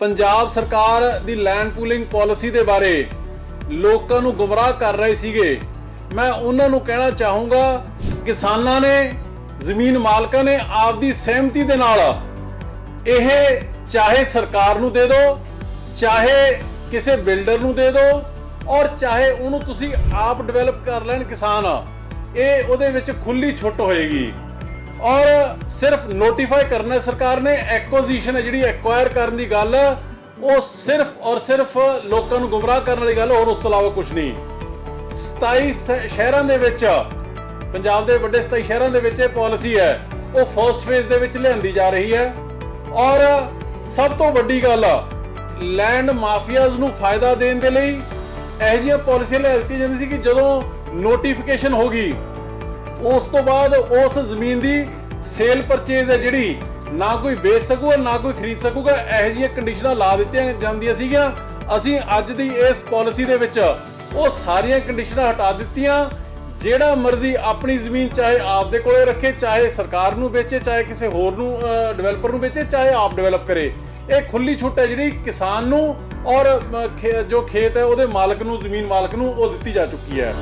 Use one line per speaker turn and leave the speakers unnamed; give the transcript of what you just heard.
ਪੰਜਾਬ ਸਰਕਾਰ ਦੀ land pooling policy ਦੇ ਬਾਰੇ ਲੋਕਾਂ ਨੂੰ ਗੁੰਮਰਾਹ ਕਰ ਰਹੇ ਸੀਗੇ। ਮੈਂ ਉਹਨਾਂ ਨੂੰ ਕਹਿਣਾ ਚਾਹੂੰਗਾ, ਕਿਸਾਨਾਂ ਨੇ, ਜ਼ਮੀਨ ਮਾਲਕਾਂ ਨੇ ਆਪਦੀ ਸਹਿਮਤੀ ਦੇ ਨਾਲ ਇਹ ਚਾਹੇ ਸਰਕਾਰ ਨੂੰ ਦੇ ਦਿਓ ਚਾਹੇ ਕਿਸੇ ਬਿਲਡਰ ਨੂੰ ਦੇ ਦਿਓ ਔਰ ਚਾਹੇ ਉਹਨੂੰ ਤੁਸੀਂ ਆਪ ਡਿਵੈਲਪ ਕਰ ਲੈਣ ਕਿਸਾਨ, ਇਹ ਉਹਦੇ ਵਿੱਚ ਖੁੱਲੀ ਛੁੱਟ ਹੋਏਗੀ। ਔਰ ਸਿਰਫ ਨੋਟੀਫਾਈ ਕਰਨਾ ਸਰਕਾਰ ਨੇ ਐਕੁਜੀਸ਼ਨ ਹੈ ਜਿਹੜੀ ਐਕਵਾਇਰ ਕਰਨ ਦੀ ਗੱਲ, ਉਹ ਸਿਰਫ ਔਰ ਸਿਰਫ ਲੋਕਾਂ ਨੂੰ ਗੁੰਮਰਾਹ ਕਰਨ ਵਾਲੀ ਗੱਲ, ਹੋਰ ਉਸ ਤੋਂ ਇਲਾਵਾ ਕੁਝ ਨਹੀਂ। 27 ਸ਼ਹਿਰਾਂ ਦੇ ਵਿੱਚ, ਪੰਜਾਬ ਦੇ ਵੱਡੇ 27 ਸ਼ਹਿਰਾਂ ਦੇ ਵਿੱਚ ਇਹ ਪਾਲਿਸੀ ਹੈ, ਉਹ ਫਰਸਟ ਫੇਜ਼ ਦੇ ਵਿੱਚ ਲਿਆਂਦੀ ਜਾ ਰਹੀ ਹੈ। ਔਰ ਸਭ ਤੋਂ ਵੱਡੀ ਗੱਲ ਲੈਂਡ ਮਾਫੀਆਜ਼ ਨੂੰ ਫਾਇਦਾ ਦੇਣ ਦੇ ਲਈ ਇਹੋ ਜਿਹੀਆਂ ਪਾਲਿਸੀਆਂ ਲੈ ਦਿੱਤੀਆਂ ਜਾਂਦੀ ਸੀ ਕਿ ਜਦੋਂ ਨੋਟੀਫਿਕੇਸ਼ਨ ਹੋ ਗਈ ਉਸ ਤੋਂ ਬਾਅਦ ਉਸ ਜ਼ਮੀਨ ਦੀ ਸੇਲ ਪਰਚੇਜ਼ ਹੈ ਜਿਹੜੀ, ਨਾ ਕੋਈ ਵੇਚ ਸਕੂਗਾ, ਨਾ ਕੋਈ ਖਰੀਦ ਸਕੂਗਾ, ਇਹੋ ਜਿਹੀਆਂ ਕੰਡੀਸ਼ਨਾਂ ਲਾ ਦਿੱਤੀਆਂ ਜਾਂਦੀਆਂ ਸੀਗੀਆਂ। ਅਸੀਂ ਅੱਜ ਦੀ ਇਸ ਪਾਲਿਸੀ ਦੇ ਵਿੱਚ ਉਹ ਸਾਰੀਆਂ ਕੰਡੀਸ਼ਨਾਂ ਹਟਾ ਦਿੱਤੀਆਂ। ਜਿਹੜਾ ਮਰਜ਼ੀ ਆਪਣੀ ਜ਼ਮੀਨ ਚਾਹੇ ਆਪ ਦੇ ਕੋਲੇ ਰੱਖੇ, ਚਾਹੇ ਸਰਕਾਰ ਨੂੰ ਵੇਚੇ, ਚਾਹੇ ਕਿਸੇ ਹੋਰ ਨੂੰ ਡਿਵੈਲਪਰ ਨੂੰ ਵੇਚੇ, ਚਾਹੇ ਆਪ ਡਿਵੈਲਪ ਕਰੇ। ਇਹ ਖੁੱਲੀ ਛੁੱਟ ਹੈ ਜਿਹੜੀ ਕਿਸਾਨ ਨੂੰ ਔਰ ਖੇ- ਜੋ ਖੇਤ ਹੈ, ਉਹਦੇ ਮਾਲਕ ਨੂੰ, ਜ਼ਮੀਨ ਮਾਲਕ ਨੂੰ ਉਹ ਦਿੱਤੀ ਜਾ ਚੁੱਕੀ ਹੈ।